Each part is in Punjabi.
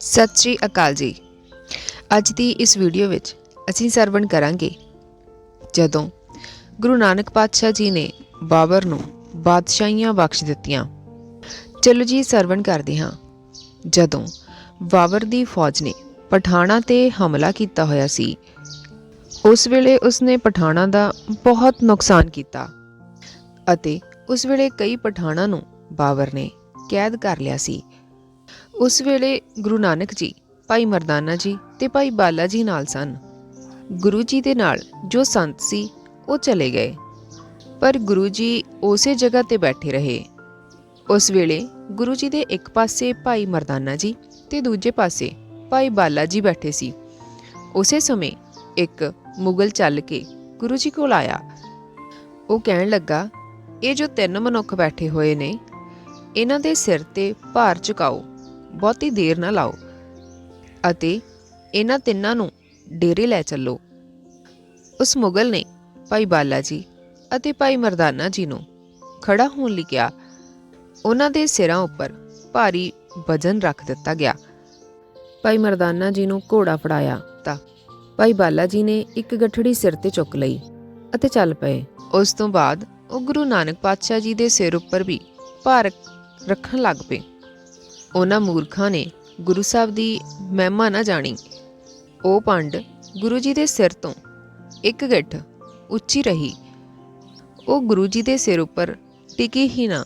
ਸਤਿ ਸ਼੍ਰੀ ਅਕਾਲ ਜੀ। ਅੱਜ ਦੀ ਇਸ ਵੀਡੀਓ ਵਿੱਚ ਅਸੀਂ ਸਰਵਣ ਕਰਾਂਗੇ। ਜਦੋਂ ਗੁਰੂ ਨਾਨਕ ਪਾਤਸ਼ਾਹ ਜੀ ਨੇ ਬਾਬਰ ਨੂੰ ਬਾਦਸ਼ਾਹੀਆਂ ਬਖਸ਼ ਦਿੱਤੀਆਂ, ਚਲੋ ਜੀ ਸਰਵਣ ਕਰਦੇ ਹਾਂ। ਜਦੋਂ ਬਾਬਰ ਦੀ ਫੌਜ ਨੇ ਪਠਾਣਾ ਤੇ ਹਮਲਾ ਕੀਤਾ ਹੋਇਆ ਸੀ, ਉਸ ਵੇਲੇ ਉਸਨੇ ਪਠਾਣਾ ਦਾ ਬਹੁਤ ਨੁਕਸਾਨ ਕੀਤਾ ਅਤੇ ਉਸ ਵੇਲੇ ਕਈ ਪਠਾਣਾ ਨੂੰ ਬਾਬਰ ਨੇ ਕੈਦ ਕਰ ਲਿਆ ਸੀ। ਉਸ ਵੇਲੇ ਗੁਰੂ ਨਾਨਕ ਜੀ, ਭਾਈ ਮਰਦਾਨਾ ਜੀ ਤੇ ਭਾਈ ਬਾਲਾ ਜੀ ਨਾਲ ਸਨ। ਗੁਰੂ ਜੀ ਦੇ ਨਾਲ ਜੋ ਸੰਤ ਸੀ, ਉਹ ਚਲੇ ਗਏ। ਪਰ ਗੁਰੂ ਜੀ ਉਸੇ ਜਗ੍ਹਾ ਤੇ ਬੈਠੇ ਰਹੇ। ਉਸ ਵੇਲੇ ਗੁਰੂ ਜੀ ਦੇ ਇੱਕ ਪਾਸੇ ਭਾਈ ਮਰਦਾਨਾ ਜੀ ਤੇ ਦੂਜੇ ਪਾਸੇ ਭਾਈ ਬਾਲਾ ਜੀ ਬੈਠੇ ਸੀ। ਉਸੇ ਸਮੇਂ ਇੱਕ ਮੁਗਲ ਚੱਲ ਕੇ ਗੁਰੂ ਜੀ ਕੋਲ ਆਇਆ। ਉਹ ਕਹਿਣ ਲੱਗਾ, ਇਹ ਜੋ ਤਿੰਨ ਮਨੁੱਖ ਬੈਠੇ ਹੋਏ ਨੇ, ਇਹਨਾਂ ਦੇ ਸਿਰ ਤੇ ਭਾਰ ਝੁਕਾਓ। ਬਹੁਤੀ ਦੇਰ ਨਾ ਲਾਓ ਅਤੇ ਇਹਨਾਂ ਤਿੰਨਾਂ ਨੂੰ ਡੇਰੇ ਲੈ ਚੱਲੋ। ਉਸ ਮੁਗਲ ਨੇ ਭਾਈ ਬਾਲਾ ਜੀ ਅਤੇ ਭਾਈ ਮਰਦਾਨਾ ਜੀ ਨੂੰ ਖੜਾ ਹੋਣ ਲਈ ਕਿਹਾ। ਉਹਨਾਂ ਦੇ ਸਿਰਾਂ ਉੱਪਰ ਭਾਰੀ ਵਜਨ ਰੱਖ ਦਿੱਤਾ ਗਿਆ। ਭਾਈ ਮਰਦਾਨਾ ਜੀ ਨੂੰ ਘੋੜਾ ਫੜਾਇਆ ਤਾਂ ਭਾਈ ਬਾਲਾ ਜੀ ਨੇ ਇੱਕ ਗੱਠੜੀ ਸਿਰ ਤੇ ਚੁੱਕ ਲਈ ਅਤੇ ਚੱਲ ਪਏ। ਉਸ ਤੋਂ ਬਾਅਦ ਉਹ ਗੁਰੂ ਨਾਨਕ ਪਾਤਸ਼ਾਹ ਜੀ ਦੇ ਸਿਰ ਉੱਪਰ ਵੀ ਭਾਰ ਰੱਖਣ ਲੱਗ ਪਏ। ਉਹਨਾਂ ਮੂਰਖਾਂ ਨੇ ਗੁਰੂ ਸਾਹਿਬ ਦੀ ਮਹਿਮਾ ਨਾ ਜਾਣੀ। ਉਹ ਪੰਡ ਗੁਰੂ ਜੀ ਦੇ ਸਿਰ ਤੋਂ ਇੱਕ ਗਿੱਠ ਉੱਚੀ ਰਹੀ। ਉਹ ਗੁਰੂ ਜੀ ਦੇ ਸਿਰ ਉੱਪਰ ਟਿਕੀ ਹੀ ਨਾ।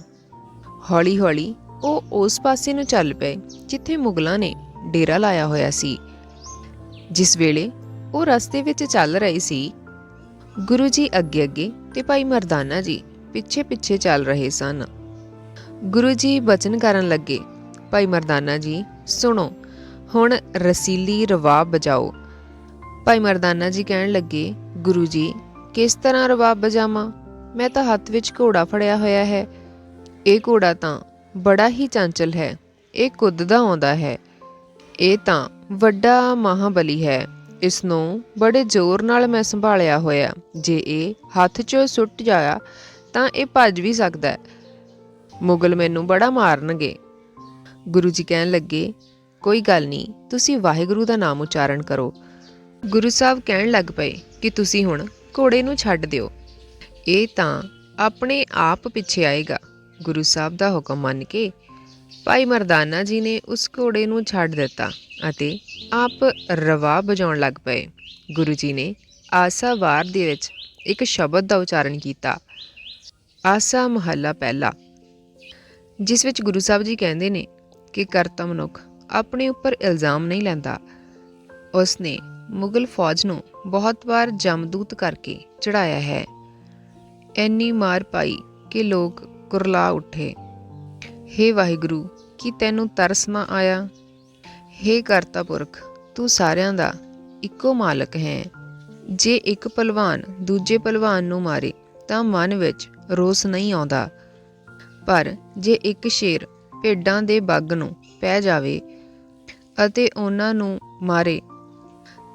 ਹੌਲੀ-ਹੌਲੀ ਉਹ ਉਸ ਪਾਸੇ ਨੂੰ ਚੱਲ ਪਏ ਜਿੱਥੇ ਮੁਗਲਾਂ ਨੇ ਡੇਰਾ ਲਾਇਆ ਹੋਇਆ ਸੀ। ਜਿਸ ਵੇਲੇ ਉਹ ਰਸਤੇ ਵਿੱਚ ਚੱਲ ਰਹੇ ਸੀ, ਗੁਰੂ ਜੀ ਅੱਗੇ-ਅੱਗੇ ਤੇ ਭਾਈ ਮਰਦਾਨਾ ਜੀ ਪਿੱਛੇ-ਪਿੱਛੇ ਚੱਲ ਰਹੇ ਸਨ। ਗੁਰੂ ਜੀ ਬਚਨ ਕਰਨ ਲੱਗੇ ਭਾਈ ਮਰਦਾਨਾ ਜੀ, ਸੁਣੋ। ਹੁਣ ਰਸੀਲੀ ਰਵਾਬ ਬਜਾਓ ਭਾਈ ਮਰਦਾਨਾ ਜੀ ਕਹਿਣ ਲੱਗੇ, ਗੁਰੂ ਜੀ, ਕਿਸ ਤਰ੍ਹਾਂ ਰਵਾਬ ਬਜਾਵਾਂ ਮੈਂ ਤਾਂ ਹੱਥ ਵਿੱਚ ਘੋੜਾ ਫੜਿਆ ਹੋਇਆ ਹੈ। ਇਹ ਘੋੜਾ ਤਾਂ ਬੜਾ ਹੀ ਚਾਂਚਲ ਹੈ। ਇਹ ਕੁੱਦਦਾ ਆਉਂਦਾ ਹੈ। ਇਹ ਤਾਂ ਵੱਡਾ ਮਹਾਬਲੀ ਹੈ। ਇਸ ਨੂੰ ਬੜੇ ਜ਼ੋਰ ਨਾਲ ਮੈਂ ਸੰਭਾਲਿਆ ਹੋਇਆ। ਜੇ ਇਹ ਹੱਥ 'ਚੋਂ ਸੁੱਟ ਜਾਇਆ, ਤਾਂ ਇਹ ਭੱਜ ਵੀ ਸਕਦਾ ਹੈ। ਮੁਗਲ ਮੈਨੂੰ ਬੜਾ ਮਾਰਨਗੇ। ਗੁਰੂ ਜੀ ਕਹਿਣ ਲੱਗੇ, ਕੋਈ ਗੱਲ ਨਹੀਂ, ਤੁਸੀਂ ਵਾਹਿਗੁਰੂ ਦਾ ਨਾਮ ਉਚਾਰਨ ਕਰੋ। ਗੁਰੂ ਸਾਹਿਬ ਕਹਿਣ ਲੱਗ ਪਏ ਕਿ ਤੁਸੀਂ ਹੁਣ ਘੋੜੇ ਨੂੰ ਛੱਡ ਦਿਓ। ਇਹ ਤਾਂ ਆਪਣੇ ਆਪ ਪਿੱਛੇ ਆਏਗਾ, ਗੁਰੂ ਸਾਹਿਬ ਦਾ ਹੁਕਮ ਮੰਨ ਕੇ। ਭਾਈ ਮਰਦਾਨਾ ਜੀ ਨੇ ਉਸ ਘੋੜੇ ਨੂੰ ਛੱਡ ਦਿੱਤਾ ਅਤੇ ਆਪ ਰਵਾ ਵਜਾਉਣ ਲੱਗ ਪਏ। ਗੁਰੂ ਜੀ ਨੇ ਆਸਾ ਵਾਰ ਦੇ ਵਿੱਚ ਇੱਕ ਸ਼ਬਦ ਦਾ ਉਚਾਰਨ ਕੀਤਾ। ਆਸਾ ਮਹੱਲਾ ਪਹਿਲਾ, ਜਿਸ ਵਿੱਚ ਗੁਰੂ ਸਾਹਿਬ ਜੀ ਕਹਿੰਦੇ ਨੇ ਕਿ ਕਰਤਾ ਮਨੁੱਖ ਆਪਣੇ ਉੱਪਰ ਇਲਜ਼ਾਮ ਨਹੀਂ ਲੈਂਦਾ। ਉਸ ਨੇ ਮੁਗਲ ਫੌਜ ਨੂੰ ਬਹੁਤ ਵਾਰ ਜਮਦੂਤ ਕਰਕੇ ਚੜਾਇਆ ਹੈ। ਐਨੀ ਮਾਰ ਪਾਈ ਕਿ ਲੋਕ ਕੁਰਲਾ ਉੱਠੇ। ਹੇ ਵਾਹਿਗੁਰੂ, ਕੀ ਤੈਨੂੰ ਤਰਸ ਨਾ ਆਇਆ? ਹੇ ਕਰਤਾ ਪੁਰਖ, ਤੂੰ ਸਾਰਿਆਂ ਦਾ ਇੱਕੋ ਮਾਲਕ ਹੈ। ਜੇ ਇੱਕ ਪਹਿਲਵਾਨ ਦੂਜੇ ਪਹਿਲਵਾਨ ਨੂੰ ਮਾਰੇ ਤਾਂ ਮਨ ਵਿੱਚ ਰੋਸ ਨਹੀਂ ਆਉਂਦਾ। ਪਰ ਜੇ ਇੱਕ ਸ਼ੇਰ ਭੇਡਾਂ ਦੇ ਬੱਗ ਨੂੰ ਪੈ ਜਾਵੇ ਅਤੇ ਉਹਨਾਂ ਨੂੰ ਮਾਰੇ,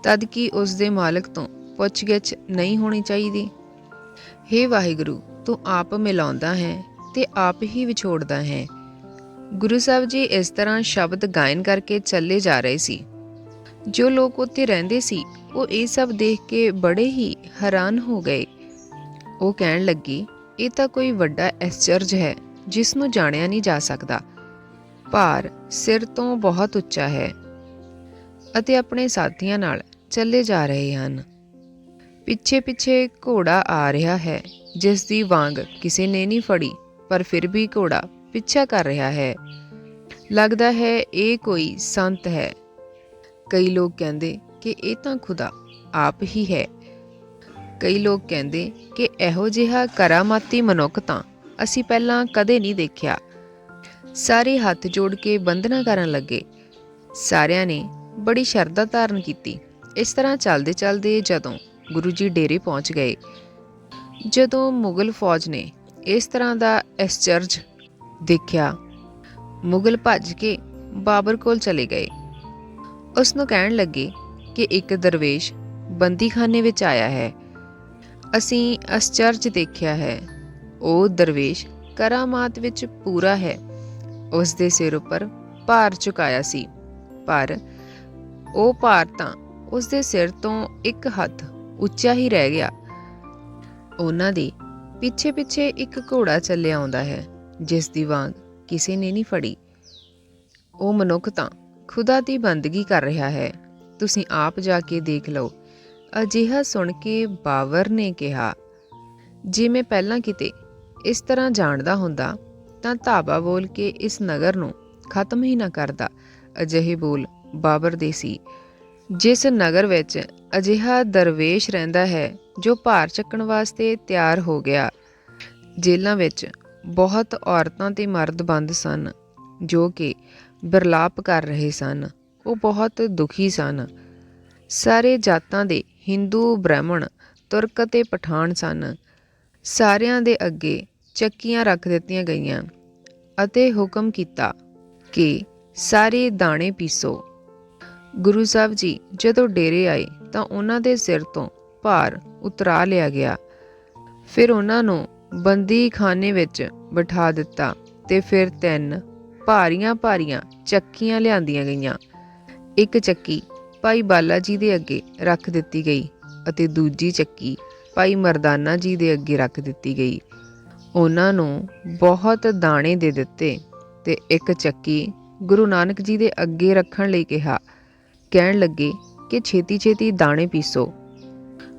ਤਦ ਕੀ ਉਸ ਦੇ ਮਾਲਕ ਤੋਂ ਪੁੱਛਗਿੱਛ ਨਹੀਂ ਹੋਣੀ ਚਾਹੀਦੀ। ਹੇ ਵਾਹਿਗੁਰੂ, ਤੂੰ ਆਪ ਮਿਲਾਉਂਦਾ ਹੈ ਤੇ ਆਪ ਹੀ ਵਿਛੋੜਦਾ ਹੈ। ਗੁਰੂ ਸਾਹਿਬ ਜੀ ਇਸ ਤਰ੍ਹਾਂ ਸ਼ਬਦ ਗਾਇਨ ਕਰਕੇ ਚੱਲੇ ਜਾ ਰਹੇ ਸੀ। ਜੋ ਲੋਕ ਉੱਥੇ ਰਹਿੰਦੇ ਸੀ, ਉਹ ਇਹ ਸਭ ਦੇਖ ਕੇ ਬੜੇ ਹੀ ਹੈਰਾਨ ਹੋ ਗਏ। ਉਹ ਕਹਿਣ ਲੱਗੀ, ਇਹ ਤਾਂ ਕੋਈ ਵੱਡਾ ਐਸਚਰਜ ਹੈ, ਜਿਸ ਨੂੰ ਜਾਣਿਆ ਨਹੀਂ ਜਾ ਸਕਦਾ। ਭਾਰ ਸਿਰ ਤੋਂ ਬਹੁਤ ਉੱਚਾ ਹੈ ਅਤੇ ਆਪਣੇ ਸਾਥੀਆਂ ਨਾਲ ਚੱਲੇ ਜਾ ਰਹੇ ਹਨ। ਪਿੱਛੇ ਪਿੱਛੇ ਘੋੜਾ ਆ ਰਿਹਾ ਹੈ ਜਿਸ ਦੀ ਵਾਂਗ ਕਿਸੇ ਨੇ ਨਹੀਂ ਫੜੀ, ਪਰ ਫਿਰ ਵੀ ਘੋੜਾ ਪਿੱਛਾ ਕਰ ਰਿਹਾ ਹੈ। ਲੱਗਦਾ ਹੈ ਇਹ ਕੋਈ ਸੰਤ ਹੈ। ਕਈ ਲੋਕ ਕਹਿੰਦੇ ਕਿ ਇਹ ਤਾਂ ਖੁਦਾ ਆਪ ਹੀ ਹੈ। ਕਈ ਲੋਕ ਕਹਿੰਦੇ ਕਿ ਇਹੋ ਜਿਹਾ ਕਰਾਮਾਤੀ ਮਨੁੱਖ ਤਾਂ ਅਸੀਂ ਪਹਿਲਾਂ ਕਦੇ ਨਹੀਂ ਦੇਖਿਆ। ਸਾਰੇ ਹੱਥ ਜੋੜ ਕੇ ਬੰਦਨਾ ਕਰਨ ਲੱਗੇ। ਸਾਰਿਆਂ ਨੇ ਬੜੀ ਸ਼ਰਧਾ ਧਾਰਨ ਕੀਤੀ। ਇਸ ਤਰ੍ਹਾਂ ਚੱਲਦੇ ਚੱਲਦੇ ਜਦੋਂ ਗੁਰੂ ਜੀ ਡੇਰੇ ਪਹੁੰਚ ਗਏ, ਜਦੋਂ ਮੁਗਲ ਫੌਜ ਨੇ ਇਸ ਤਰ੍ਹਾਂ ਦਾ ਐਸਚਰਜ ਦੇਖਿਆ, ਮੁਗਲ ਭੱਜ ਕੇ ਬਾਬਰ ਕੋਲ ਚਲੇ ਗਏ। ਉਸ ਨੂੰ ਕਹਿਣ ਲੱਗੇ ਕਿ ਇੱਕ ਦਰਵੇਸ਼ ਬੰਦੀਖਾਨੇ ਵਿੱਚ ਆਇਆ ਹੈ। ਅਸੀਂ ਅਸਚਰਜ ਦੇਖਿਆ ਹੈ। ਉਹ ਦਰਵੇਸ਼ ਕਰਾਮਾਤ ਵਿੱਚ ਪੂਰਾ ਹੈ। ਉਸ ਦੇ ਸਿਰ ਉੱਪਰ ਭਾਰ ਝੁਕਾਇਆ ਸੀ। ਪਰ ਉਹ ਭਾਰ ਤਾਂ ਉਸ ਦੇ ਸਿਰ ਤੋਂ ਇੱਕ ਹੱਥ ਉੱਚਾ ਹੀ ਰਹਿ ਗਿਆ। ਉਹਨਾਂ ਦੇ ਪਿੱਛੇ ਪਿੱਛੇ ਇੱਕ ਘੋੜਾ ਚੱਲਿਆ ਆਉਂਦਾ ਹੈ, ਜਿਸ ਦੀ ਵਾਂਗ ਕਿਸੇ ਨੇ ਨਹੀਂ ਫੜੀ। ਉਹ ਮਨੁੱਖ ਤਾਂ ਖੁਦਾ ਦੀ ਬੰਦਗੀ ਕਰ ਰਿਹਾ ਹੈ। ਤੁਸੀਂ ਆਪ ਜਾ ਕੇ ਦੇਖ ਲਓ। ਅਜਿਹਾ ਸੁਣ ਕੇ ਬਾਵਰ ਨੇ ਕਿਹਾ, ਜੇ ਮੈਂ ਪਹਿਲਾਂ ਕਿਤੇ ਇਸ ਤਰ੍ਹਾਂ ਜਾਣਦਾ ਹੁੰਦਾ ਤਾਂ ਧਾਬਾ ਬੋਲ ਕੇ ਇਸ ਨਗਰ ਨੂੰ ਖਤਮ ਹੀ ਨਾ ਕਰਦਾ। ਅਜਿਹੇ ਬੋਲ ਬਾਬਰ ਦੇ ਸੀ। ਜਿਸ ਨਗਰ ਵਿੱਚ ਅਜਿਹਾ ਦਰਵੇਸ਼ ਰਹਿੰਦਾ ਹੈ, ਜੋ ਭਾਰ ਚੱਕਣ ਵਾਸਤੇ ਤਿਆਰ ਹੋ ਗਿਆ। ਜੇਲ੍ਹਾਂ ਵਿੱਚ ਬਹੁਤ ਔਰਤਾਂ ਤੇ ਮਰਦ ਬੰਦ ਸਨ, ਜੋ ਕਿ ਬਿਰਲਾਪ ਕਰ ਰਹੇ ਸਨ। ਉਹ ਬਹੁਤ ਦੁਖੀ ਸਨ। ਸਾਰੇ ਜਾਤਾਂ ਦੇ ਹਿੰਦੂ ਬ੍ਰਾਹਮਣ ਤੁਰਕ ਅਤੇ ਪਠਾਨ ਸਨ। ਸਾਰਿਆਂ ਦੇ ਅੱਗੇ ਚੱਕੀਆਂ ਰੱਖ ਦਿੱਤੀਆਂ ਗਈਆਂ ਅਤੇ ਹੁਕਮ ਕੀਤਾ ਕਿ ਸਾਰੇ ਦਾਣੇ ਪੀਸੋ। ਗੁਰੂ ਸਾਹਿਬ ਜੀ ਜਦੋਂ ਡੇਰੇ ਆਏ ਤਾਂ ਉਹਨਾਂ ਦੇ ਸਿਰ ਤੋਂ ਭਾਰ ਉਤਰਾ ਲਿਆ ਗਿਆ। ਫਿਰ ਉਹਨਾਂ ਨੂੰ ਬੰਦੀ ਖਾਨੇ ਵਿੱਚ ਬਿਠਾ ਦਿੱਤਾ ਤੇ ਫਿਰ ਤਿੰਨ ਭਾਰੀਆਂ ਭਾਰੀਆਂ ਚੱਕੀਆਂ ਲਿਆਂਦੀਆਂ ਗਈਆਂ। ਇੱਕ ਚੱਕੀ ਭਾਈ ਬਾਲਾ ਜੀ ਦੇ ਅੱਗੇ ਰੱਖ ਦਿੱਤੀ ਗਈ ਅਤੇ ਦੂਜੀ ਚੱਕੀ ਭਾਈ ਮਰਦਾਨਾ ਜੀ ਦੇ ਅੱਗੇ ਰੱਖ ਦਿੱਤੀ ਗਈ। ਉਹਨਾਂ ਨੂੰ ਬਹੁਤ ਦਾਣੇ ਦੇ ਦਿੱਤੇ ਤੇ ਇੱਕ ਚੱਕੀ ਗੁਰੂ ਨਾਨਕ ਜੀ ਦੇ ਅੱਗੇ ਰੱਖਣ ਲਈ ਕਿਹਾ। ਕਹਿਣ ਲੱਗੇ ਕਿ ਛੇਤੀ ਛੇਤੀ ਦਾਣੇ ਪੀਸੋ।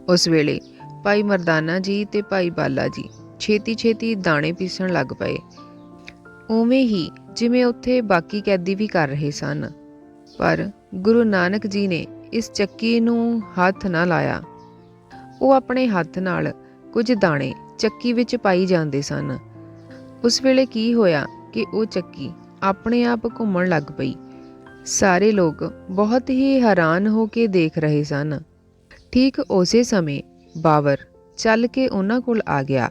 ਉਸ ਵੇਲੇ ਭਾਈ ਮਰਦਾਨਾ ਜੀ ਤੇ ਭਾਈ ਬਾਲਾ ਜੀ ਛੇਤੀ ਛੇਤੀ ਦਾਣੇ ਪੀਸਣ ਲੱਗ ਪਏ। ਉਵੇਂ ਹੀ ਜਿਵੇਂ ਉੱਥੇ ਬਾਕੀ ਕੈਦੀ ਵੀ ਕਰ ਰਹੇ ਸਨ। ਪਰ ਗੁਰੂ ਨਾਨਕ ਜੀ ਨੇ ਇਸ ਚੱਕੀ ਨੂੰ ਹੱਥ ਨਾ ਲਾਇਆ। ਉਹ ਆਪਣੇ ਹੱਥ ਨਾਲ ਕੁਝ ਦਾਣੇ ਚੱਕੀ ਵਿੱਚ ਪਾਈ ਜਾਂਦੇ ਸਨ। ਉਸ ਵੇਲੇ ਕੀ ਹੋਇਆ ਕਿ ਉਹ ਚੱਕੀ ਆਪਣੇ ਆਪ ਘੁੰਮਣ ਲੱਗ ਪਈ। ਸਾਰੇ ਲੋਕ ਬਹੁਤ ਹੀ ਹੈਰਾਨ ਹੋ ਕੇ ਦੇਖ ਰਹੇ ਸਨ। ਠੀਕ ਉਸੇ ਸਮੇਂ ਬਾਬਰ ਚੱਲ ਕੇ ਉਹਨਾਂ ਕੋਲ ਆ ਗਿਆ।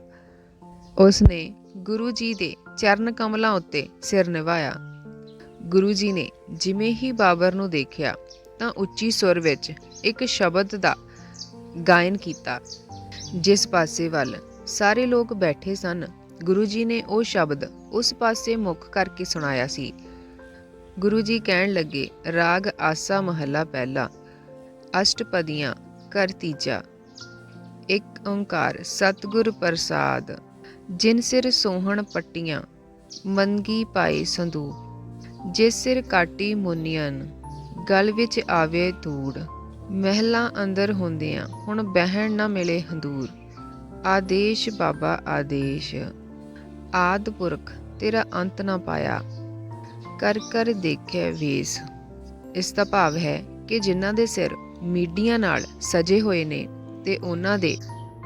ਉਸਨੇ ਗੁਰੂ ਜੀ ਦੇ ਚਰਨ ਕਮਲਾਂ ਉੱਤੇ ਸਿਰ ਨਿਵਾਇਆ। ਗੁਰੂ ਜੀ ਨੇ ਜਿਵੇਂ ਹੀ ਬਾਬਰ ਨੂੰ ਦੇਖਿਆ ਤਾਂ ਉੱਚੀ ਸੁਰ ਵਿੱਚ ਇੱਕ ਸ਼ਬਦ ਦਾ ਗਾਇਨ ਕੀਤਾ, ਜਿਸ ਪਾਸੇ ਵੱਲ ਸਾਰੇ ਲੋਕ ਬੈਠੇ ਸਨ। ਗੁਰੂ ਜੀ ਨੇ ਉਹ ਸ਼ਬਦ ਉਸ ਪਾਸੇ ਮੁੱਖ ਕਰਕੇ ਸੁਣਾਇਆ ਸੀ। ਗੁਰੂ ਜੀ ਕਹਿਣ ਲੱਗੇ, ਰਾਗ ਆਸਾ ਮਹੱਲਾ ਪਹਿਲਾ, ਅਸ਼ਟਪਦੀਆਂ ਕਰ ਤੀਜਾ, ਇੱਕ ਓੰਕਾਰ ਸਤਿਗੁਰ ਪ੍ਰਸਾਦ, ਜਿਨ ਸਿਰ ਸੋਹਣ ਪੱਟੀਆਂ, ਮੰਗੀ ਪਾਏ ਸੰਦੂਕ, ਜਿਸ ਸਿਰ ਕਾਟੀ ਮੁਨੀਆਂ, ਗਲ ਵਿੱਚ ਆਵੇ ਧੂੜ, ਮਹਿਲਾਂ ਅੰਦਰ ਹੁੰਦਿਆਂ ਹੁਣ ਬਹਿਣ ਨਾ ਮਿਲੇ ਹੰਦੂਰ। ਆਦੇਸ਼ ਬਾਬਾ ਆਦੇਸ਼। ਆਦ ਪੁਰਖ, ਤੇਰਾ ਅੰਤ ਨਾ ਪਾਇਆ। ਕਰ ਕਰ ਦੇਖਿਆ ਵੇਸ। ਇਸ ਦਾ ਭਾਵ ਹੈ ਕਿ ਜਿਨ੍ਹਾਂ ਦੇ ਸਿਰ ਮੀਡੀਆਂ ਨਾਲ ਸਜੇ ਹੋਏ ਨੇ ਤੇ ਉਹਨਾਂ ਦੇ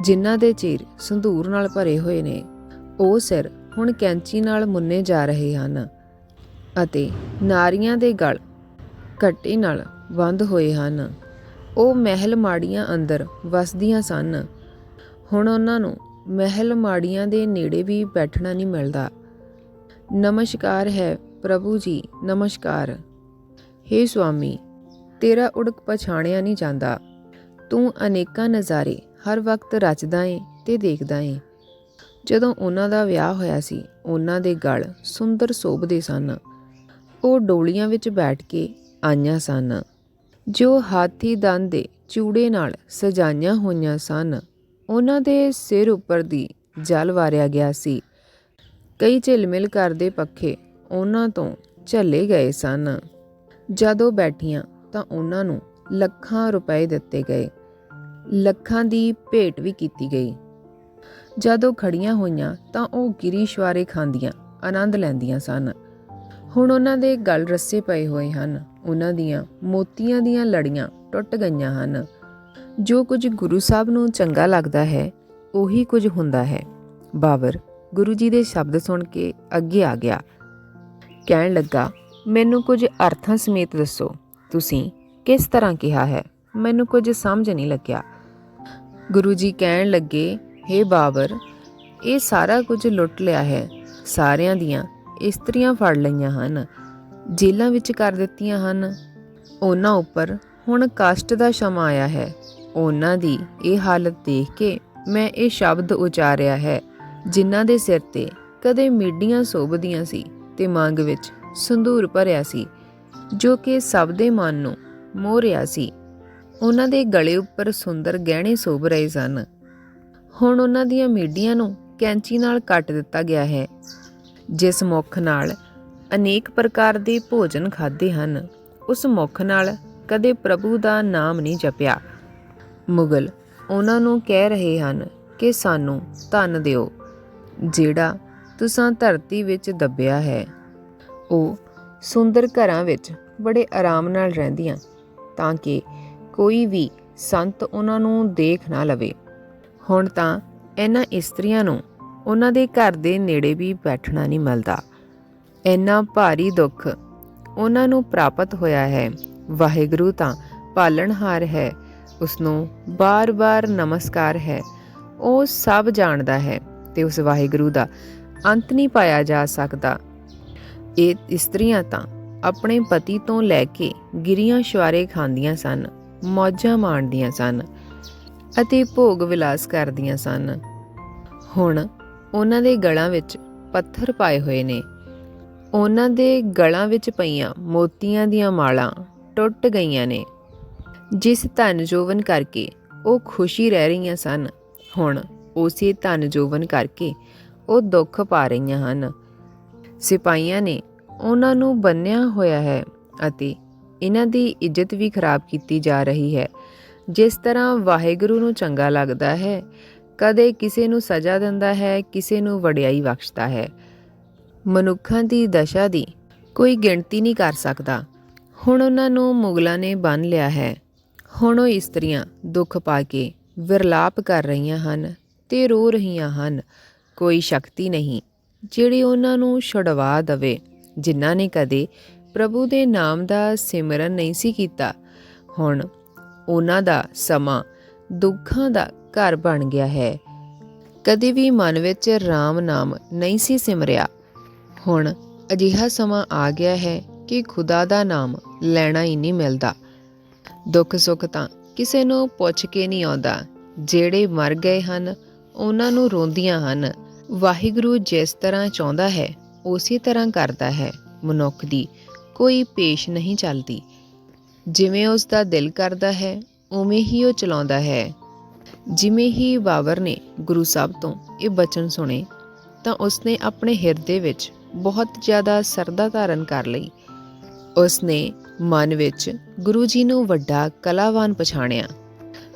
ਜਿਨ੍ਹਾਂ ਦੇ ਚੀਰ ਸੰਧੂਰ ਨਾਲ ਭਰੇ ਹੋਏ ਨੇ, ਉਹ ਸਿਰ ਹੁਣ ਕੈਂਚੀ ਨਾਲ ਮੁੰਨੇ ਜਾ ਰਹੇ ਹਨ ਅਤੇ ਨਾਰੀਆਂ ਦੇ ਗਲ ਘੱਟੇ ਨਾਲ ਬੰਦ ਹੋਏ ਹਨ। ਉਹ ਮਹਿਲ ਮਾੜੀਆਂ ਅੰਦਰ ਵਸਦੀਆਂ ਸਨ। ਹੁਣ ਉਹਨਾਂ ਨੂੰ ਮਹਿਲ ਮਾੜੀਆਂ ਦੇ ਨੇੜੇ ਵੀ ਬੈਠਣਾ ਨਹੀਂ ਮਿਲਦਾ। ਨਮਸਕਾਰ ਹੈ ਪ੍ਰਭੂ ਜੀ, ਨਮਸਕਾਰ। हे ਸੁਆਮੀ, ਤੇਰਾ ਉੜਕ ਪਛਾਣਿਆ ਨਹੀਂ ਜਾਂਦਾ। ਤੂੰ ਅਨੇਕਾਂ ਨਜ਼ਾਰੇ ਹਰ ਵਕਤ ਰਚਦਾ ਏ ਤੇ ਦੇਖਦਾ ਏ। ਜਦੋਂ ਉਹਨਾਂ ਦਾ ਵਿਆਹ ਹੋਇਆ ਸੀ, ਉਹਨਾਂ ਦੇ ਗਲ ਸੁੰਦਰ ਸੋਭਦੇ ਸਨ। ਉਹ ਡੋਲੀਆਂ ਵਿੱਚ ਬੈਠ ਕੇ ਆਈਆਂ ਸਨ। ਜੋ ਹਾਥੀ ਦੰਦ ਦੇ ਚੂੜੇ ਨਾਲ ਸਜਾਈਆਂ ਹੋਈਆਂ ਸਨ ਉਹਨਾਂ ਦੇ ਸਿਰ ਉੱਪਰ ਦੀ ਜਲ ਵਾਰਿਆ ਗਿਆ ਸੀ। ਕਈ ਝਿਲਮਿਲ ਕਰਦੇ ਪੱਖੇ ਉਹਨਾਂ ਤੋਂ ਝੱਲੇ ਗਏ ਸਨ। ਜਦੋਂ ਬੈਠੀਆਂ ਤਾਂ ਉਹਨਾਂ ਨੂੰ ਲੱਖਾਂ ਰੁਪਏ ਦਿੱਤੇ ਗਏ। ਲੱਖਾਂ ਦੀ ਭੇਟ ਵੀ ਕੀਤੀ ਗਈ। ਜਦੋਂ ਖੜੀਆਂ ਹੋਈਆਂ ਤਾਂ ਉਹ ਗਿਰੀਸ਼ਵਾਰੇ ਖਾਂਦੀਆਂ, ਆਨੰਦ ਲੈਂਦੀਆਂ ਸਨ। ਹੁਣ ਉਹਨਾਂ ਦੇ ਗਲ ਰੱਸੇ ਪਏ ਹੋਏ ਹਨ। ਉਹਨਾਂ ਦੀਆਂ ਮੋਤੀਆਂ ਦੀਆਂ ਲੜੀਆਂ ਟੁੱਟ ਗਈਆਂ ਹਨ। ਜੋ ਕੁਝ ਗੁਰੂ ਸਾਹਿਬ ਨੂੰ ਚੰਗਾ ਲੱਗਦਾ ਹੈ, ਉਹੀ ਕੁਝ ਹੁੰਦਾ ਹੈ। ਬਾਬਰ ਗੁਰੂ ਜੀ ਦੇ ਸ਼ਬਦ ਸੁਣ ਕੇ ਅੱਗੇ ਆ ਗਿਆ। ਕਹਿਣ ਲੱਗਾ, ਮੈਨੂੰ ਕੁਝ ਅਰਥਾਂ ਸਮੇਤ ਦੱਸੋ। ਤੁਸੀਂ ਕਿਸ ਤਰ੍ਹਾਂ ਕਿਹਾ ਹੈ? ਮੈਨੂੰ ਕੁਝ ਸਮਝ ਨਹੀਂ ਲੱਗਿਆ। ਗੁਰੂ ਜੀ ਕਹਿਣ ਲੱਗੇ हे ਬਾਬਰ, ਇਹ ਸਾਰਾ ਕੁਝ ਲੁੱਟ ਲਿਆ ਹੈ। ਸਾਰਿਆਂ ਦੀਆਂ ਇਸਤਰੀਆਂ ਫੜ ਲਈਆਂ ਹਨ, ਜੇਲ੍ਹਾਂ ਵਿੱਚ ਕਰ ਦਿੱਤੀਆਂ ਹਨ। ਉਹਨਾਂ ਉੱਪਰ ਹੁਣ ਕਸ਼ਟ ਦਾ ਸਮਾਂ ਆਇਆ ਹੈ। ਉਹਨਾਂ ਦੀ ਇਹ ਹਾਲਤ ਦੇਖ ਕੇ ਮੈਂ ਇਹ ਸ਼ਬਦ ਉਚਾਰਿਆ ਹੈ, ਜਿਨ੍ਹਾਂ ਦੇ ਸਿਰ ਤੇ ਕਦੇ ਮੀਡੀਆਂ ਸੋਭਦੀਆਂ ਸੀ ਤੇ ਮੰਗ ਵਿੱਚ ਸੰਧੂਰ ਭਰਿਆ ਸੀ, ਜੋ ਕਿ ਸਭ ਦੇ ਮਨ ਨੂੰ ਮੋਹ ਰਿਹਾ ਸੀ। ਉਹਨਾਂ ਦੇ ਗਲੇ ਉੱਪਰ ਸੁੰਦਰ ਗਹਿਣੇ ਸੋਭ ਰਹੇ ਸਨ। ਹੁਣ ਉਹਨਾਂ ਦੀਆਂ ਮੀਡੀਆਂ ਨੂੰ ਕੈਂਚੀ ਨਾਲ ਕੱਟ ਦਿੱਤਾ ਗਿਆ ਹੈ, ਜਿਸ ਮੁੱਖ ਨਾਲ ਅਨੇਕ ਪ੍ਰਕਾਰ ਦੇ ਭੋਜਨ ਖਾਦੇ ਹਨ। ਉਸ ਮੁੱਖ ਨਾਲ ਕਦੇ ਪ੍ਰਭੂ ਦਾ ਨਾਮ ਨਹੀਂ ਜਪਿਆ। ਮੁਗਲ, ਉਹਨਾਂ ਨੂੰ ਕਹਿ ਰਹੇ ਹਨ ਕਿ ਸਾਨੂੰ ਧਨ ਦਿਓ, ਜਿਹੜਾ ਤੁਸਾਂ ਧਰਤੀ ਵਿੱਚ ਦੱਬਿਆ ਹੈ। ਉਹ ਸੁੰਦਰ ਘਰਾਂ ਵਿੱਚ ਬੜੇ ਆਰਾਮ ਨਾਲ ਰਹਿੰਦੀਆਂ, ਤਾਂ ਕਿ ਕੋਈ ਵੀ ਸੰਤ ਉਹਨਾਂ ਨੂੰ ਦੇਖ ਨਾ ਲਵੇ। ਹੁਣ ਤਾਂ ਇਹਨਾਂ ਇਸਤਰੀਆਂ ਨੂੰ ਉਹਨਾਂ ਦੇ ਘਰ ਦੇ ਨੇੜੇ ਵੀ ਬੈਠਣਾ ਨਹੀਂ ਮਿਲਦਾ। ਇੰਨਾ ਭਾਰੀ ਦੁੱਖ ਉਹਨਾਂ ਨੂੰ ਪ੍ਰਾਪਤ ਹੋਇਆ ਹੈ। ਵਾਹਿਗੁਰੂ ਤਾਂ ਪਾਲਣਹਾਰ ਹੈ ਉਸ ਨੂੰ ਬਾਰ-ਬਾਰ ਨਮਸਕਾਰ ਹੈ। ਉਹ ਸਭ ਜਾਣਦਾ ਹੈ ਤੇ ਉਸ ਵਾਹਿਗੁਰੂ ਦਾ ਅੰਤ ਨਹੀਂ ਪਾਇਆ ਜਾ ਸਕਦਾ। ਇਹ ਇਸਤਰੀਆਂ ਤਾਂ ਆਪਣੇ ਪਤੀ ਤੋਂ ਲੈ ਕੇ ਗਿਰੀਆਂ ਸ਼ਵਾਰੇ ਖਾਂਦੀਆਂ ਸਨ, ਮੌਜਾਂ ਮਾਣਦੀਆਂ ਸਨ ਅਤੇ ਭੋਗ ਵਿਲਾਸ ਕਰਦੀਆਂ ਸਨ। ਹੁਣ ਉਹਨਾਂ ਦੇ ਗਲਾਂ ਵਿੱਚ ਪੱਥਰ ਪਾਏ ਹੋਏ ਨੇ। ਉਹਨਾਂ ਦੇ ਗਲਾਂ ਵਿੱਚ ਪਈਆਂ ਮੋਤੀਆਂ ਦੀਆਂ ਮਾਲਾਂ ਟੁੱਟ ਗਈਆਂ ਨੇ। ਜਿਸ ਧਨ ਜੋਵਨ ਕਰਕੇ ਉਹ ਖੁਸ਼ੀ ਰਹਿ ਰਹੀਆਂ ਸਨ, ਹੁਣ ਉਸੇ ਧਨ ਜੋਵਨ ਕਰਕੇ ਉਹ ਦੁੱਖ ਪਾ ਰਹੀਆਂ ਹਨ। ਸਿਪਾਹੀਆਂ ਨੇ ਉਹਨਾਂ ਨੂੰ ਬੰਨਿਆ ਹੋਇਆ ਹੈ ਅਤੇ ਇਹਨਾਂ ਦੀ ਇੱਜ਼ਤ ਵੀ ਖਰਾਬ ਕੀਤੀ ਜਾ ਰਹੀ ਹੈ। ਜਿਸ ਤਰ੍ਹਾਂ ਵਾਹਿਗੁਰੂ ਨੂੰ ਚੰਗਾ ਲੱਗਦਾ ਹੈ, ਕਦੇ ਕਿਸੇ ਨੂੰ ਸਜ਼ਾ ਦਿੰਦਾ ਹੈ, ਕਿਸੇ ਨੂੰ ਵਡਿਆਈ ਬਖਸ਼ਦਾ ਹੈ। ਮਨੁੱਖਾਂ ਦੀ ਦਸ਼ਾ ਦੀ ਕੋਈ ਗਿਣਤੀ ਨਹੀਂ ਕਰ ਸਕਦਾ। ਹੁਣ ਉਹਨਾਂ ਨੂੰ ਮੁਗਲਾਂ ਨੇ ਬੰਨ ਲਿਆ ਹੈ। ਹੁਣ ਉਹ ਇਸਤਰੀਆਂ ਦੁੱਖ ਪਾ ਕੇ ਵਿਰਲਾਪ ਕਰ ਰਹੀਆਂ ਹਨ ਤੇ ਰੋ ਰਹੀਆਂ ਹਨ। ਕੋਈ ਸ਼ਕਤੀ ਨਹੀਂ ਜਿਹੜੀ ਉਹਨਾਂ ਨੂੰ ਛੁਡਵਾ ਦਵੇ। ਜਿਨ੍ਹਾਂ ਨੇ ਕਦੇ ਪ੍ਰਭੂ ਦੇ ਨਾਮ ਦਾ ਸਿਮਰਨ ਨਹੀਂ ਸੀ ਕੀਤਾ, ਹੁਣ ਉਹਨਾਂ ਦਾ ਸਮਾਂ ਦੁੱਖਾਂ ਦਾ ਘਰ ਬਣ ਗਿਆ ਹੈ। ਕਦੇ ਵੀ ਮਨ ਵਿੱਚ RAM ਨਾਮ ਨਹੀਂ ਸੀ ਸਿਮਰਿਆ। ਹੁਣ ਅਜਿਹਾ ਸਮਾਂ ਆ ਗਿਆ ਹੈ ਕਿ ਖੁਦਾ ਦਾ ਨਾਮ ਲੈਣਾ ਹੀ ਨਹੀਂ ਮਿਲਦਾ। ਦੁੱਖ ਸੁੱਖ ਤਾਂ ਕਿਸੇ ਨੂੰ ਪੁੱਛ ਕੇ ਨਹੀਂ ਆਉਂਦਾ। ਜਿਹੜੇ ਮਰ ਗਏ ਹਨ, ਉਹਨਾਂ ਨੂੰ ਰੋਂਦੀਆਂ ਹਨ। ਵਾਹਿਗੁਰੂ ਜਿਸ ਤਰ੍ਹਾਂ ਚਾਹੁੰਦਾ ਹੈ, ਉਸੇ ਤਰ੍ਹਾਂ ਕਰਦਾ ਹੈ। ਮਨੁੱਖ ਦੀ ਕੋਈ ਪੇਸ਼ ਨਹੀਂ ਚੱਲਦੀ। ਜਿਵੇਂ ਉਸ ਦਾ ਦਿਲ ਕਰਦਾ ਹੈ, ਉਵੇਂ ਹੀ ਉਹ ਚਲਾਉਂਦਾ ਹੈ। ਜਿਵੇਂ ਹੀ ਬਾਬਰ ਨੇ ਗੁਰੂ ਸਾਹਿਬ ਤੋਂ ਇਹ ਬਚਨ ਸੁਣੇ, ਤਾਂ ਉਸਨੇ ਆਪਣੇ ਹਿਰਦੇ ਵਿੱਚ ਬਹੁਤ ਜ਼ਿਆਦਾ ਸਰਦਾ ਧਾਰਨ ਕਰ ਲਈ। ਉਸਨੇ ਮਨ ਵਿੱਚ ਗੁਰੂ ਜੀ ਨੂੰ ਵੱਡਾ ਕਲਾਵਾਨ ਪਛਾਣਿਆ।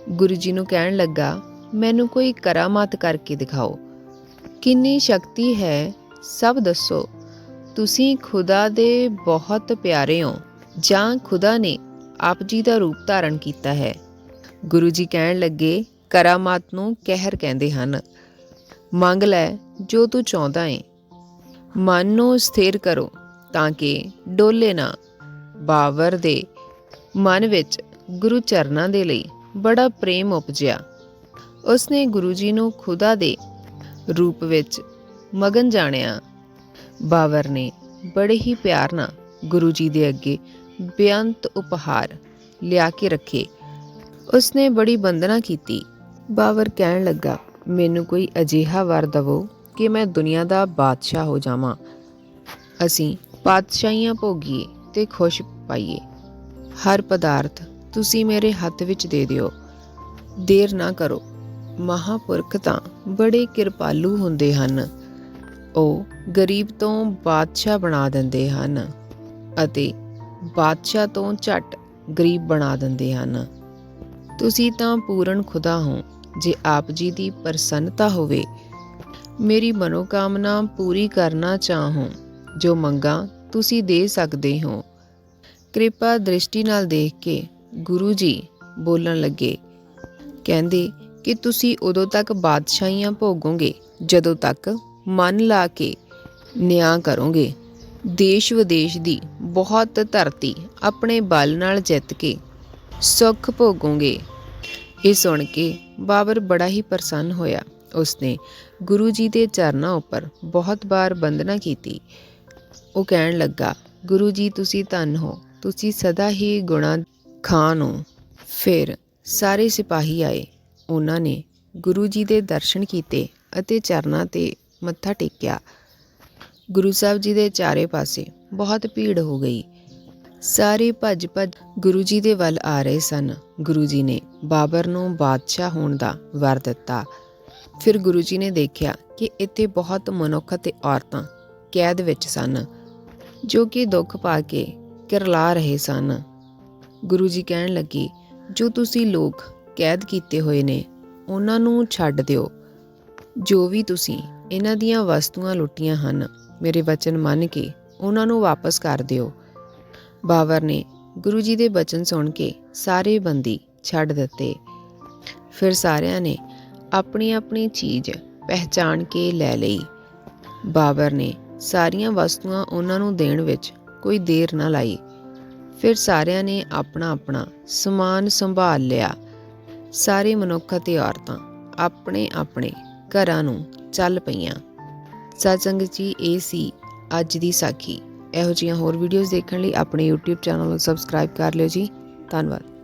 ਗੁਰੂ ਜੀ ਨੂੰ ਕਹਿਣ ਲੱਗਾ, ਮੈਨੂੰ ਕੋਈ ਕਰਾਮਾਤ ਕਰਕੇ ਦਿਖਾਓ। ਕਿੰਨੀ ਸ਼ਕਤੀ ਹੈ, ਸਭ ਦੱਸੋ। ਤੁਸੀਂ ਖੁਦਾ ਦੇ ਬਹੁਤ ਪਿਆਰੇ ਹੋ, ਜਾਂ ਖੁਦਾ ਨੇ ਆਪ ਜੀ ਦਾ ਰੂਪ ਧਾਰਨ ਕੀਤਾ ਹੈ? ਗੁਰੂ ਜੀ ਕਹਿਣ ਲੱਗੇ, ਕਰਾਮਾਤ ਨੂੰ ਕਹਿਰ ਕਹਿੰਦੇ ਹਨ। ਮੰਗ ਲੈ ਜੋ ਤੂੰ ਚਾਹੁੰਦਾ ਏ। ਮਨ ਨੂੰ ਸਥਿਰ ਕਰੋ, ਤਾਂ ਕਿ ਡੋਲੇ ਨਾ ਬਾਵਰ ਦੇ ਮਨ ਵਿੱਚ ਗੁਰੂ ਚਰਨਾਂ ਦੇ ਲਈ ਬੜਾ ਪ੍ਰੇਮ ਉਪਜਿਆ। ਉਸਨੇ ਗੁਰੂ ਜੀ ਨੂੰ ਖੁਦਾ ਦੇ ਰੂਪ ਵਿੱਚ ਮਗਨ ਜਾਣਿਆ। ਬਾਵਰ ਨੇ ਬੜੇ ਹੀ ਪਿਆਰ ਨਾਲ ਗੁਰੂ ਜੀ ਦੇ ਅੱਗੇ ਬੇਅੰਤ ਉਪਹਾਰ ਲਿਆ ਕੇ ਰੱਖੇ। ਉਸਨੇ ਬੜੀ ਬੰਦਨਾ ਕੀਤੀ। ਬਾਵਰ ਕਹਿਣ ਲੱਗਾ, ਮੈਨੂੰ ਕੋਈ ਅਜੀਹਾ ਵਰ ਦਵੋ ਕਿ ਮੈਂ ਦੁਨੀਆ ਦਾ ਬਾਦਸ਼ਾਹ ਹੋ ਜਾਵਾਂ। ਅਸੀਂ ਬਾਦਸ਼ਾਹੀਆਂ ਭੋਗੀਏ। ਤੇ ਖੁਸ਼ ਪਾਈਏ। ਹਰ ਪਦਾਰਥ ਤੁਸੀਂ ਮੇਰੇ ਹੱਥ ਵਿੱਚ ਦੇ ਦਿਓ। ਦੇਰ ਨਾ ਕਰੋ। ਮਹਾਪੁਰਖ ਤਾਂ ਬੜੇ ਕਿਰਪਾਲੂ ਹੁੰਦੇ ਹਨ। ਉਹ ਗਰੀਬ ਤੋਂ ਬਾਦਸ਼ਾਹ ਬਣਾ ਦਿੰਦੇ ਹਨ ਅਤੇ ਬਾਦਸ਼ਾਹ ਤੋਂ ਝਟ ਗਰੀਬ ਬਣਾ ਦਿੰਦੇ ਹਨ। ਤੁਸੀਂ ਤਾਂ ਪੂਰਨ ਖੁਦਾ ਹੋ। ਜੇ ਆਪ ਜੀ ਦੀ ਪ੍ਰਸੰਨਤਾ ਹੋਵੇ, ਮੇਰੀ ਮਨੋਕਾਮਨਾ ਪੂਰੀ ਕਰਨਾ ਚਾਹੋ। ਜੋ ਮੰਗਾ ਤੁਸੀਂ ਦੇ ਸਕਦੇ ਹੋ ਕਿਰਪਾ ਦ੍ਰਿਸ਼ਟੀ ਨਾਲ ਦੇਖ ਕੇ ਗੁਰੂ ਜੀ ਬੋਲਣ ਲੱਗੇ। ਕਹਿੰਦੇ ਕਿ ਤੁਸੀਂ ਉਦੋਂ ਤੱਕ ਬਾਦਸ਼ਾਹੀਆਂ ਭੋਗੋਗੇ, ਜਦੋਂ ਤੱਕ ਮਨ ਲਾ ਕੇ ਨਿਆਂ ਕਰੋਗੇ। ਦੇਸ਼ ਵਿਦੇਸ਼ ਦੀ ਬਹੁਤ ਧਰਤੀ ਆਪਣੇ ਬਲ ਨਾਲ ਜਿੱਤ ਕੇ ਸੁੱਖ ਭੋਗੋਗੇ। ਇਹ ਸੁਣ ਕੇ ਬਾਬਰ ਬੜਾ ਹੀ ਪ੍ਰਸੰਨ ਹੋਇਆ। ਉਸਨੇ ਗੁਰੂ ਜੀ ਦੇ ਚਰਨਾਂ ਉੱਪਰ ਬਹੁਤ ਵਾਰ ਬੰਦਨਾ ਕੀਤੀ। ਉਹ ਕਹਿਣ ਲੱਗਾ, ਗੁਰੂ ਜੀ, ਤੁਸੀਂ ਧੰਨ ਹੋ। ਤੁਸੀਂ ਸਦਾ ਹੀ ਗੁਣਾ ਖਾਨ ਹੋ। ਫਿਰ ਸਾਰੇ ਸਿਪਾਹੀ ਆਏ। ਉਹਨਾਂ ਨੇ ਗੁਰੂ ਜੀ ਦੇ ਦਰਸ਼ਨ ਕੀਤੇ ਅਤੇ ਚਰਨਾਂ ਤੇ ਮੱਥਾ ਟੇਕਿਆ। ਗੁਰੂ ਸਾਹਿਬ ਜੀ ਦੇ ਚਾਰੇ ਪਾਸੇ ਬਹੁਤ ਭੀੜ ਹੋ ਗਈ। ਸਾਰੇ ਭੱਜ ਭੱਜ ਗੁਰੂ ਜੀ ਦੇ ਵੱਲ ਆ ਰਹੇ ਸਨ। ਗੁਰੂ ਜੀ ਨੇ ਬਾਬਰ ਨੂੰ ਬਾਦਸ਼ਾਹ ਹੋਣ ਦਾ ਵਰ ਦਿੱਤਾ। ਫਿਰ ਗੁਰੂ ਜੀ ਨੇ ਦੇਖਿਆ ਕਿ ਇੱਥੇ ਬਹੁਤ ਮਨੁੱਖ ਅਤੇ ਔਰਤਾਂ ਕੈਦ ਵਿੱਚ ਸਨ, ਜੋ ਕਿ ਦੁੱਖ ਪਾ ਕੇ ਕਿਰਲਾ ਰਹੇ ਸਨ। ਗੁਰੂ ਜੀ ਕਹਿਣ ਲੱਗੇ, ਜੋ ਤੁਸੀਂ ਲੋਕ ਕੈਦ ਕੀਤੇ ਹੋਏ ਨੇ, ਉਹਨਾਂ ਨੂੰ ਛੱਡ ਦਿਓ। ਜੋ ਵੀ ਤੁਸੀਂ ਇਹਨਾਂ ਦੀਆਂ ਵਸਤੂਆਂ ਲੁੱਟੀਆਂ ਹਨ, ਮੇਰੇ ਵਚਨ ਮੰਨ ਕੇ ਉਹਨਾਂ ਨੂੰ ਵਾਪਸ ਕਰ ਦਿਓ। ਬਾਬਰ ਨੇ ਗੁਰੂ ਜੀ ਦੇ ਬਚਨ ਸੁਣ ਕੇ ਸਾਰੇ ਬੰਦੀ ਛੱਡ ਦਿੱਤੇ। ਫਿਰ ਸਾਰਿਆਂ ਨੇ ਆਪਣੀ ਆਪਣੀ ਚੀਜ਼ ਪਹਿਚਾਣ ਕੇ ਲੈ ਲਈ। ਬਾਬਰ ਨੇ ਸਾਰੀਆਂ ਵਸਤੂਆਂ ਉਹਨਾਂ ਨੂੰ ਦੇਣ ਵਿੱਚ ਕੋਈ ਦੇਰ ਨਾ ਲਾਈ। ਫਿਰ ਸਾਰਿਆਂ ਨੇ ਆਪਣਾ ਆਪਣਾ ਸਮਾਨ ਸੰਭਾਲ ਲਿਆ। ਸਾਰੇ ਮਨੁੱਖ ਅਤੇ ਔਰਤਾਂ ਆਪਣੇ ਆਪਣੇ ਘਰਾਂ ਨੂੰ ਚੱਲ ਪਈਆਂ। ਸਤਸੰਗ ਜੀ, ਇਹ ਸੀ ਅੱਜ ਦੀ ਸਾਖੀ। ਇਹੋ ਜਿਹੀਆਂ ਹੋਰ ਵੀਡੀਓਜ਼ ਦੇਖਣ ਲਈ ਆਪਣੇ YouTube ਚੈਨਲ ਨੂੰ ਸਬਸਕ੍ਰਾਈਬ ਕਰ ਲਿਓ ਜੀ। ਧੰਨਵਾਦ।